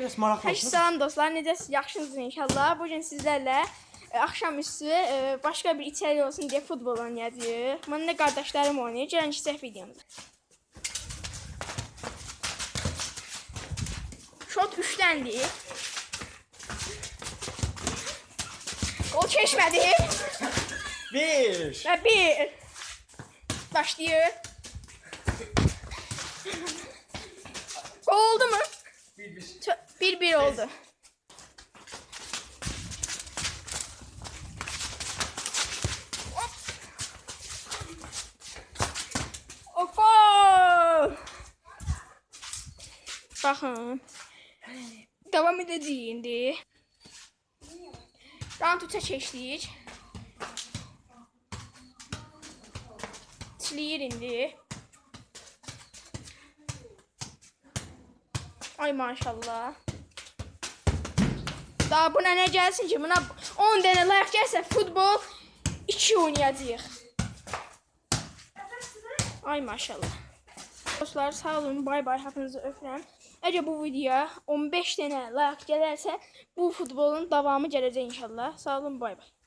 Biraz maraqlı olsun. salam dostlar, necəsiz? Yaxşısınız inşallah. Bu gün sizlərlə e, axşamüstü e, başqa bir içərik olsun deyə futbol oynayacağıq. Mənim də qardaşlarım oynayır. Gəlin keçək videomuza. Şot 3-dəndir. Gol keçmədi. Bir. Və bir. Başlayır. Gol oldu mu? Bir bir. Tö- Bir oldu. Hop. O gol. Baxın. Davam edəcəyik indi. Round 3-ə keçdik. Çiliyir indi. Ay maşallah. Daha buna ne gelsin ki? Buna 10 tane like gelse futbol 2 oynayacağıq. Ay maşallah. Dostlar sağ olun. Bay bay. Hepinizi öpürəm. Əgər bu videoya 15 dənə like gələrsə, bu futbolun davamı gələcək inşallah. Sağ olun. Bay bay.